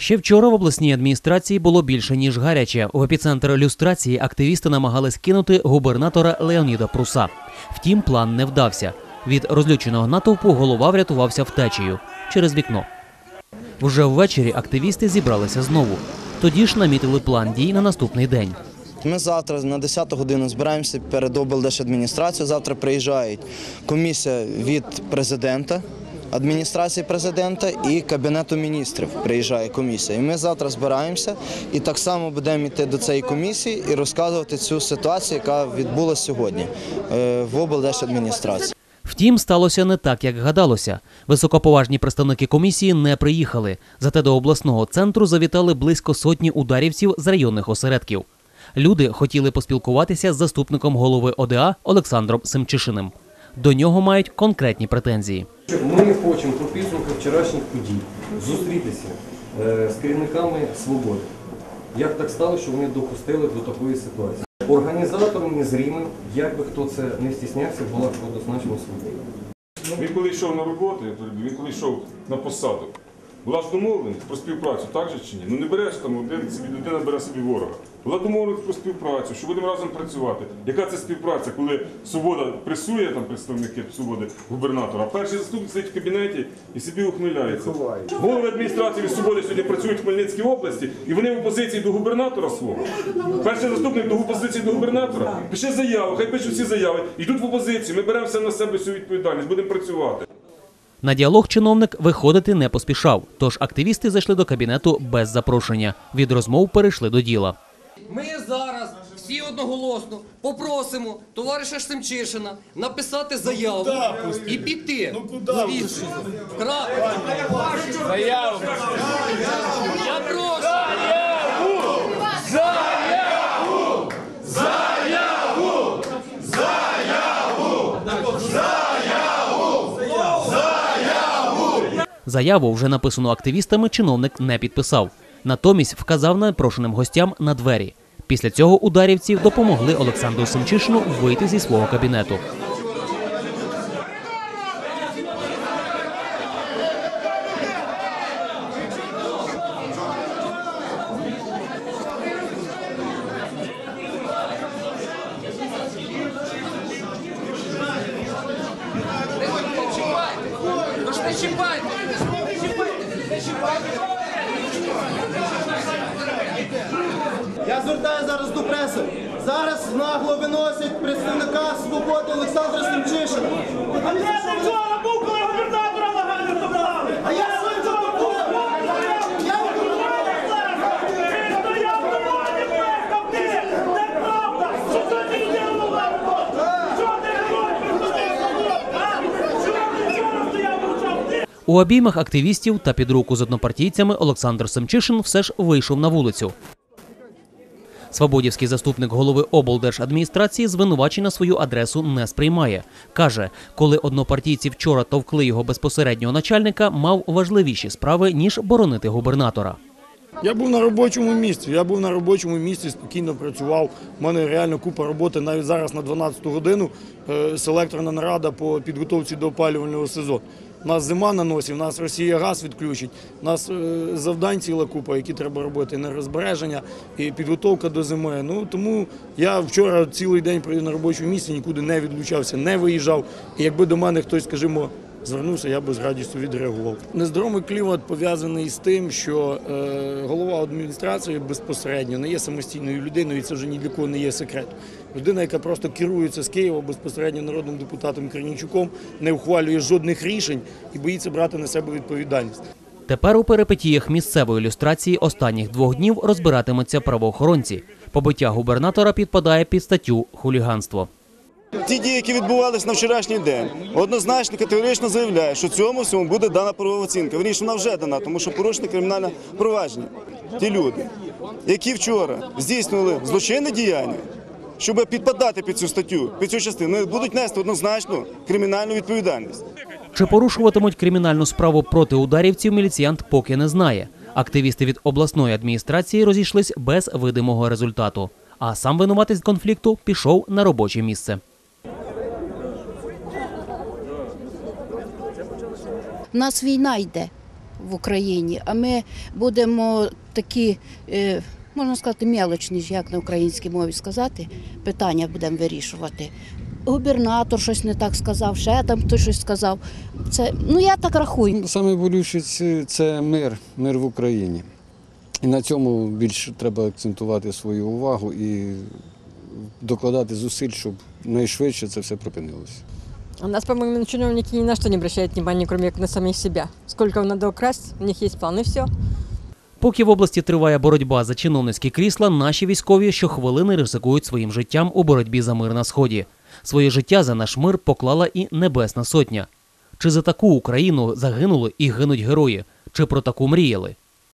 Ще вчора в обласній адміністрації було більше ніж гаряче. В епіцентр люстрації активісти намагались кинути губернатора Леоніда Пруса. Втім, план не вдався. Від розлюченого натовпу голова врятувався втечею через вікно. Вже ввечері активісти зібралися знову. Тоді ж намітили план дій на наступний день. Ми завтра на 10 годину збираємося перед облдержадміністрацією. Завтра приїжджають комісія від президента, адміністрації президента і кабінету міністрів. Приїжджає комісія. І ми завтра збираємося і так само будемо йти до цієї комісії і розказувати цю ситуацію, яка відбулася сьогодні е, в облдержадміністрації. Втім, сталося не так, як гадалося. Високоповажні представники комісії не приїхали. Зате до обласного центру завітали близько сотні ударівців з районних осередків. Люди хотіли поспілкуватися з заступником голови ОДА Олександром Семчишиним. До нього мають конкретні претензії. Ми хочемо по підсумку вчорашніх подій зустрітися е, з керівниками свободи. Як так стало, що вони допустили до такої ситуації? Організатором незрімим, як би хто це не стіснявся, була однозначно свобода. Він коли йшов на роботу, він коли йшов на посаду, була ж домовленість про співпрацю, так же чи ні? Ну не береш там один собі людина бере собі ворога. Була домовленість про співпрацю, що будемо разом працювати. Яка це співпраця, коли свобода пресує там представники свободи губернатора, а перший заступник сидить в кабінеті і собі ухмиляється. Голови адміністрації від свободи сьогодні працюють в Хмельницькій області, і вони в опозиції до губернатора свого. Перший заступник до опозиції до губернатора. Пише заяву, хай пишуть всі заяви. Йдуть в опозицію. Ми беремо все на себе всю відповідальність, будемо працювати. На діалог чиновник виходити не поспішав, тож активісти зайшли до кабінету без запрошення. Від розмов перейшли до діла. Ми зараз всі одноголосно попросимо товариша Семчишина написати заяву і піти. Ну куди? Заяву. Я прошу. Заяву, вже написану активістами, чиновник не підписав. Натомість вказав непрошеним гостям на двері. Після цього ударівці допомогли Олександру Семчишину вийти зі свого кабінету. Не чіпайте. Я звертаю зараз до преси. Зараз нагло виносять представника свободи Олександра Семчишина. А був, коли губернатора нагально забрали? А я сьогодні був. Я Ти стояв на владі, брехав ти! Неправда! Що ти не ділила Що ти не робиш? Чого ти вчора стояв мовчав? Ти У обіймах активістів та під руку з однопартійцями Олександр Семчишин все ж вийшов на вулицю. Свободівський заступник голови облдержадміністрації звинувачень на свою адресу не сприймає. Каже, коли однопартійці вчора товкли його безпосереднього начальника, мав важливіші справи ніж боронити губернатора. Я був на робочому місці. Я був на робочому місці, спокійно працював. У мене реально купа роботи. Навіть зараз на 12 годину е, селекторна нарада по підготовці до опалювального сезону. Нас зима на носі, в нас Росія газ відключить. Нас е, завдань ціла купа, які треба робити. Енергозбереження і підготовка до зими. Ну тому я вчора цілий день на робочому місці, нікуди не відлучався, не виїжджав. І якби до мене хтось, скажімо, звернувся, я би з радістю відреагував. Нездоровий клімат пов'язаний з тим, що е, голова адміністрації безпосередньо не є самостійною людиною, і це вже ні для кого не є секрет. Людина, яка просто керується з Києва безпосередньо народним депутатом Корнійчуком, не ухвалює жодних рішень і боїться брати на себе відповідальність. Тепер у перипетіях місцевої ілюстрації останніх двох днів розбиратимуться правоохоронці. Побиття губернатора підпадає під статтю хуліганство. Ті дії, які відбувалися на вчорашній день, однозначно категорично заявляє, що цьому всьому буде дана правова оцінка. Вірніше, вона вже дана, тому що порушені кримінальне провадження. Ті люди, які вчора здійснювали злочинне діяння, щоб підпадати під цю статтю, під цю частину, будуть нести однозначно кримінальну відповідальність. Чи порушуватимуть кримінальну справу проти ударівців, міліціянт поки не знає. Активісти від обласної адміністрації розійшлись без видимого результату. А сам винуватець конфлікту пішов на робоче місце. У нас війна йде. в Україні, а ми будемо такі, е, можна сказати, мелочні, як на українській мові сказати, питання будемо вирішувати. Губернатор щось не так сказав, ще там хтось щось сказав. Це, ну я так рахую. Саме болюче це мир, мир в Україні. І на цьому більше треба акцентувати свою увагу і докладати зусиль, щоб найшвидше це все припинилося. У нас, по-моему, чиновники ни на что не обращают внимания, кроме как на самих себя. Сколько надо украсть, у них есть план, и все. Поки в області триває боротьба за чиновницькі крісла, наші військові щохвилини ризикують своїм життям у боротьбі за мир на сході. Своє життя за наш мир поклала і Небесна Сотня. Чи за таку Україну загинули і гинуть герої? Чи про таку мріяли?